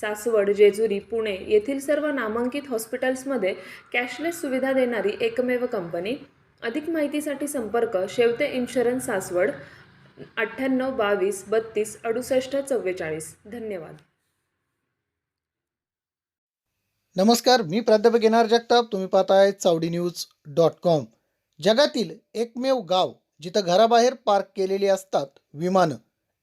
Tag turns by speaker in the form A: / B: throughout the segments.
A: सासवड जेजुरी पुणे येथील सर्व नामांकित हॉस्पिटल्समध्ये कॅशलेस सुविधा देणारी एकमेव कंपनी. अधिक माहितीसाठी संपर्क शेवते इन्शुरन्स सासवड अठ्ठ्याण्णव बावीस बत्तीस अडुसष्ट चव्वेचाळीस. धन्यवाद.
B: नमस्कार मी प्राध्यापक येणार जगताप. तुम्ही पाहताय चावडी न्यूज डॉट कॉम. जगातील एकमेव गाव जिथं घराबाहेर पार्क केलेली असतात विमानं.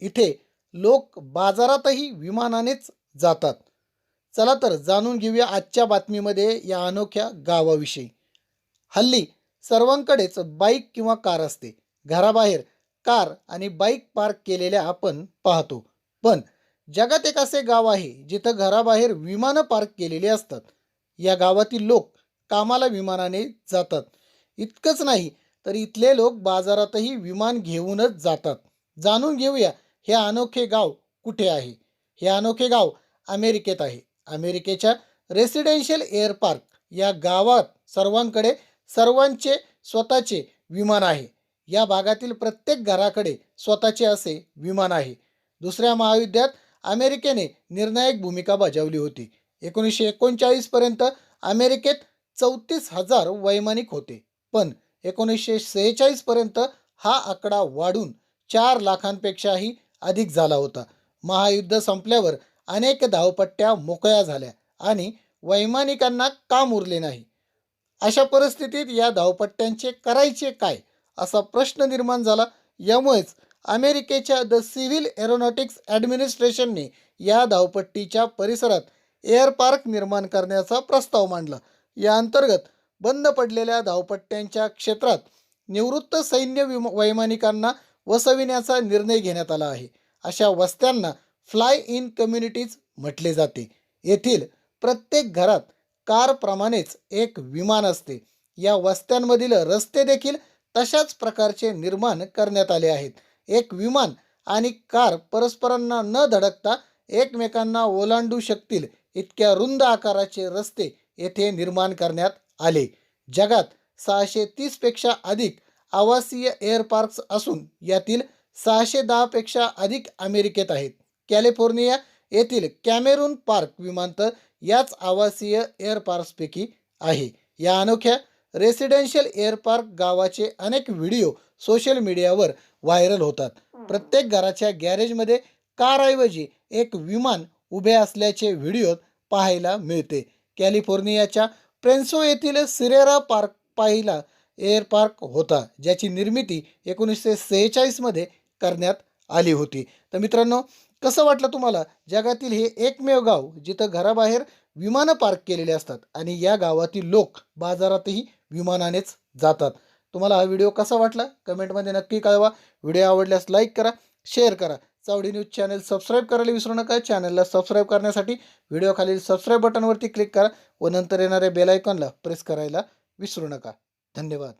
B: इथे लोक बाजारातही विमानानेच जातात. चला तर जाणून घेऊया आजच्या बातमीमध्ये या अनोख्या गावाविषयी. हल्ली सर्वांकडेच बाईक किंवा कार असते. घराबाहेर कार आणि बाईक पार्क केलेल्या आपण पाहतो. पण जगात एक असे गाव आहे जिथं घराबाहेर विमानं पार्क केलेली असतात. या गावातील लोक कामाला विमानाने जातात. इतकंच नाही तर इथले लोक बाजारातही विमान घेऊनच जातात. जाणून घेऊया हे अनोखे गाव कुठे आहे? हे अनोखे गाव अमेरिकेत आहे. अमेरिकेच्या रेसिडेन्शियल एअर पार्क या गावात सर्वांकडे सर्वांचे स्वतःचे विमान आहे. या भागातील प्रत्येक घराकडे स्वतःचे असे विमान आहे. दुसऱ्या महायुद्धात अमेरिकेने निर्णायक भूमिका बजावली होती. एकोणीसशे एकोणचाळीसपर्यंत अमेरिकेत चौतीस हजार वैमानिक होते. पण एकोणीसशे सेहेचाळीसपर्यंत हा आकडा वाढून चार लाखांपेक्षाही अधिक झाला होता. महायुद्ध संपल्यावर अनेक धावपट्ट्या मोकळ्या झाल्या आणि वैमानिकांना काम उरले नाही. अशा परिस्थितीत या धावपट्ट्यांचे करायचे काय असा प्रश्न निर्माण झाला. यामुळेच अमेरिकेच्या द सिव्हिल एरोनॉटिक्स ॲडमिनिस्ट्रेशनने या धावपट्टीच्या परिसरात एअर पार्क निर्माण करण्याचा प्रस्ताव मांडला. या अंतर्गत बंद पडलेल्या धावपट्ट्यांच्या क्षेत्रात निवृत्त सैन्य विम वैमानिकांना वसविण्याचा निर्णय घेण्यात आला आहे. अशा वस्त्यांना फ्लाय इन कम्युनिटीज म्हटले जाते. येथील प्रत्येक घरात कारप्रमाणेच एक विमान असते. या वस्त्यांमधील रस्ते देखील तशाच प्रकारचे निर्माण करण्यात आले आहेत. एक विमान आणि कार परस्परांना न धडकता एकमेकांना ओलांडू शकतील इतक्या रुंद आकाराचे रस्ते येथे निर्माण करण्यात आले. जगात सहाशे तीसपेक्षा अधिक आवासीय एअर पार्क्स असून यातील सहाशे दहापेक्षा अधिक अमेरिकेत आहेत. कॅलिफोर्निया येथील कॅमेरून पार्क विमानतळ याच आवासीय एअर पार्क्सपैकी आहे. या अनोख्या रेसिडेन्शियल एअर पार्क गावाचे अनेक व्हिडिओ सोशल मीडियावर व्हायरल होतात. प्रत्येक घराच्या गॅरेजमध्ये कारऐवजी एक विमान उभे असल्याचे व्हिडिओ पाहायला मिळते. कॅलिफोर्नियाच्या प्रेन्सो येथील सिरेरा पार्क पाहिला एअर पार्क होता ज्याची निर्मिती एकोणीसशे सेहेचाळीसमध्ये करण्यात आली होती. तर मित्रांनो कसं वाटलं तुम्हाला? जगातील हे एकमेव गाव जिथं घराबाहेर विमानं पार्क केलेले असतात आणि या गावातील लोक बाजारातही विमानानेच जातात. तुम्हाला हा व्हिडिओ कसा वाटला? कमेंटमध्ये नक्की कळवा. व्हिडिओ आवडल्यास लाईक करा शेअर करा. चावडी न्यूज चॅनल सबस्क्राईब करायला विसरू नका. चॅनलला सबस्क्राईब करण्यासाठी व्हिडिओ खालील सबस्क्राईब बटनवरती क्लिक करा व नंतर येणाऱ्या बेल आयकॉनला प्रेस करायला विसरू नका. धन्यवाद.